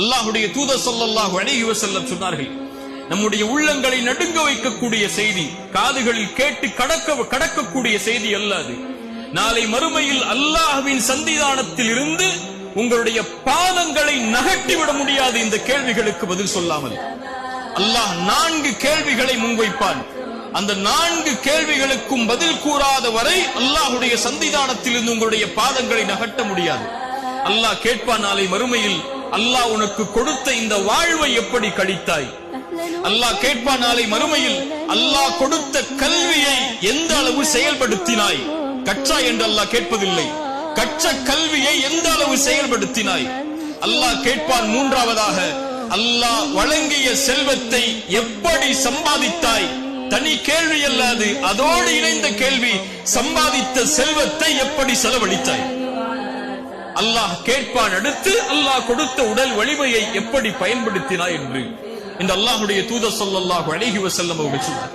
அல்லாஹுடைய தூதர் ஸல்லல்லாஹு அலைஹி செல்ல சொன்னார்கள் நம்முடைய உள்ளங்களை நடுங்க வைக்கக்கூடிய செய்தி காதுகளில் கேட்டு கடக்க கடக்கக்கூடிய செய்தி அல்லாது. நாளை மறுமையில் அல்லாஹ்வின் சந்திதானத்தில் இருந்து உங்களுடைய பாதங்களை நகட்டிவிட முடியாது இந்த கேள்விகளுக்கு பதில் சொல்லாமல். அல்லாஹ் நான்கு கேள்விகளை முன்வைப்பான். அந்த நான்கு கேள்விகளுக்கும் பதில் கூறாத வரை அல்லாஹுடைய சந்திதானத்தில் இருந்து உங்களுடைய பாதங்களை நகட்ட முடியாது. அல்லாஹ் கேட்பான் நாளை மறுமையில் அல்லாஹ் உனக்கு கொடுத்த இந்த வாழ்வை எப்படி கழித்தாய்? அல்லாஹ் கேட்பான் நாளை மறுமையில் அல்லாஹ் கொடுத்த கல்வியை எந்த அளவு செயல்படுத்தினாய்? கற்றா என்று அல்லாஹ் கேட்பதில்லை. கற்ற கல்வியை எந்த அளவு செயல்படுத்தினாய்? அல்லாஹ் கேட்பான் மூன்றாவதாக அல்லாஹ் வழங்கிய செல்வத்தை எப்படி சம்பாதித்தாய்? தனி கேள்வி அல்லாது அதோடு இணைந்த கேள்வி சம்பாதித்த செல்வத்தை எப்படி செலவழித்தாய்? அல்லாஹ் கேட்பான் அடுத்து அல்லாஹ் கொடுத்த உடல் வலிமையை எப்படி பயன்படுத்தினாய் என்று. இந்த அல்லாஹுடைய தூதர் சொல்லாஹு அழகி வசல்லம் அவர்கள் சொன்னார்